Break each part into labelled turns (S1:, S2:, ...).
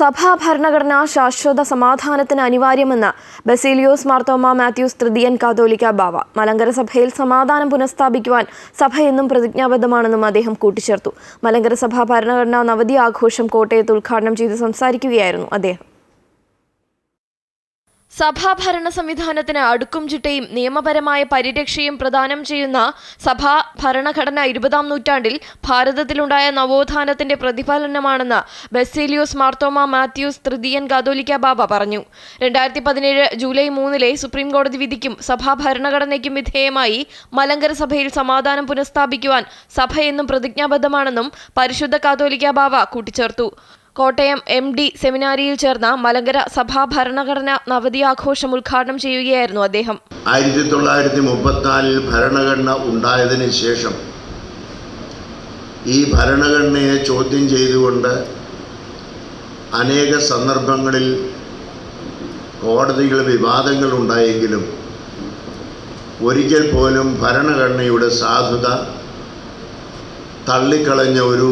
S1: സഭാ ഭരണഘടന ശാശ്വത സമാധാനത്തിന് അനിവാര്യമെന്ന് ബസീലിയോസ് മാർത്തോമ മാത്യൂസ് തൃതീയൻ കാതോലിക്ക ബാവ. മലങ്കര സഭയിൽ സമാധാനം പുനഃസ്ഥാപിക്കുവാൻ സഭ എന്നും പ്രതിജ്ഞാബദ്ധമാണെന്നും അദ്ദേഹം കൂട്ടിച്ചേർത്തു. മലങ്കര സഭാ ഭരണഘടനാ നവതി ആഘോഷം കോട്ടയത്ത് ഉദ്ഘാടനം ചെയ്ത് സംസാരിക്കുകയായിരുന്നു അദ്ദേഹം. സഭാ ഭരണ സംവിധാനത്തിന് അടുക്കും ചിട്ടയും നിയമപരമായ പരിരക്ഷയും പ്രദാനം ചെയ്യുന്ന സഭാ ഭരണഘടന ഇരുപതാം നൂറ്റാണ്ടിൽ ഭാരതത്തിലുണ്ടായ നവോത്ഥാനത്തിന്റെ പ്രതിഫലനമാണെന്ന് ബെസേലിയോസ് മാർത്തോമ മാത്യൂസ് തൃതീയൻ കാതോലിക്ക ബാബ പറഞ്ഞു. രണ്ടായിരത്തി പതിനേഴ് ജൂലൈ മൂന്നിലെ സുപ്രീംകോടതി വിധിക്കും സഭാ ഭരണഘടനയ്ക്കും വിധേയമായി മലങ്കര സഭയിൽ സമാധാനം പുനഃസ്ഥാപിക്കുവാൻ സഭ എന്നും പ്രതിജ്ഞാബദ്ധമാണെന്നും പരിശുദ്ധ കാതോലിക്ക ബാബ കൂട്ടിച്ചേർത്തു. കോട്ടയം എം ഡി സെമിനാരിയിൽ ചേർന്ന മലങ്കര സഭാ ഭരണഘടന നവതി ആഘോഷം ഉദ്ഘാടനം ചെയ്യുകയായിരുന്നു അദ്ദേഹം.
S2: ആയിരത്തി തൊള്ളായിരത്തി മുപ്പത്തിനാലിൽ ഭരണഘടന ഉണ്ടായതിനു ശേഷം ഈ ഭരണഘടനയെ ചോദ്യം ചെയ്തുകൊണ്ട് അനേക സന്ദർഭങ്ങളിൽ കോടതികൾ വിവാദങ്ങൾ ഉണ്ടായെങ്കിലും ഒരിക്കൽ പോലും ഭരണഘടനയുടെ സാധുത തള്ളിക്കളഞ്ഞ ഒരു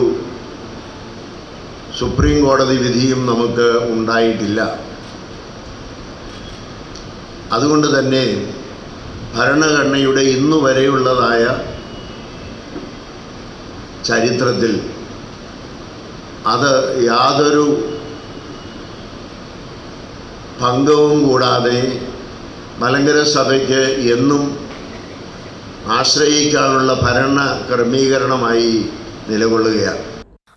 S2: സുപ്രീം കോടതി വിധിയും നമുക്ക് ഉണ്ടായിട്ടില്ല. അതുകൊണ്ട് തന്നെ ഭരണഘടനയുടെ ഇന്നു വരെയുള്ളതായ ചരിത്രത്തിൽ അത് യാതൊരു ഭംഗവും കൂടാതെ മലങ്കര സഭയ്ക്ക് എന്നും ആശ്രയിക്കാനുള്ള ഭരണ ക്രമീകരണമായി നിലകൊള്ളുകയാണ്.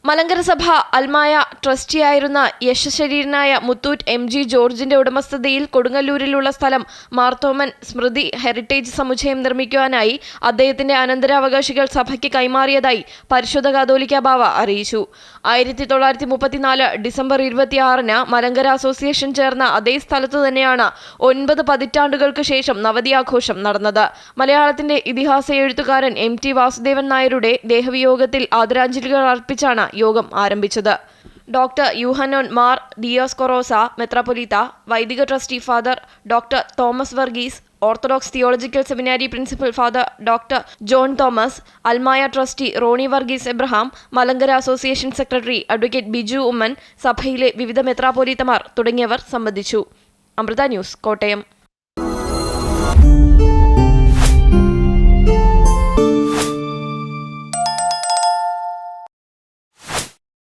S1: മലങ്കര സഭ അൽമായ ട്രസ്റ്റിയായിരുന്ന യശശരീരനായ മുത്തൂറ്റ് എം ജി ജോർജിന്റെ ഉടമസ്ഥതയിൽ കൊടുങ്ങല്ലൂരിലുള്ള സ്ഥലം മാർത്തോമൻ സ്മൃതി ഹെറിറ്റേജ് സമുച്ചയം നിർമ്മിക്കുവാനായി അദ്ദേഹത്തിന്റെ അനന്തരാവകാശികൾ സഭയ്ക്ക് കൈമാറിയതായി പരിശുദ്ധ കാതോലിക്ക ബാവ അറിയിച്ചു. ആയിരത്തി തൊള്ളായിരത്തി മുപ്പത്തിനാല് ഡിസംബർ ഇരുപത്തിയാറിന് മലങ്കര അസോസിയേഷൻ ചേർന്ന അതേ സ്ഥലത്തു തന്നെയാണ് ഒൻപത് പതിറ്റാണ്ടുകൾക്ക് ശേഷം നവതി ആഘോഷം നടന്നത്. മലയാളത്തിന്റെ ഇതിഹാസ എഴുത്തുകാരൻ എം ടി വാസുദേവൻ നായരുടെ ദേഹവിയോഗത്തിൽ ആദരാഞ്ജലികൾ അർപ്പിച്ചാണ് യോഗം ആരംഭിച്ചത്. ഡോക്ടർ യുഹനോൻ മാർ ഡിയോസ്കൊറോസ മെത്രാപൊലീത്ത വൈദിക trustee father doctor Thomas Varghese Orthodox theological seminary principal father doctor John Thomas അൽമായ trustee Roni Varghese Abraham Malankara association secretary advocate Biju Oommen സഭയിലെ വിവിധ മെത്രാപൊലീത്തമാർ തുടങ്ങിയവർ സംബന്ധിച്ചു. അമൃത ന്യൂസ് കോട്ടയം.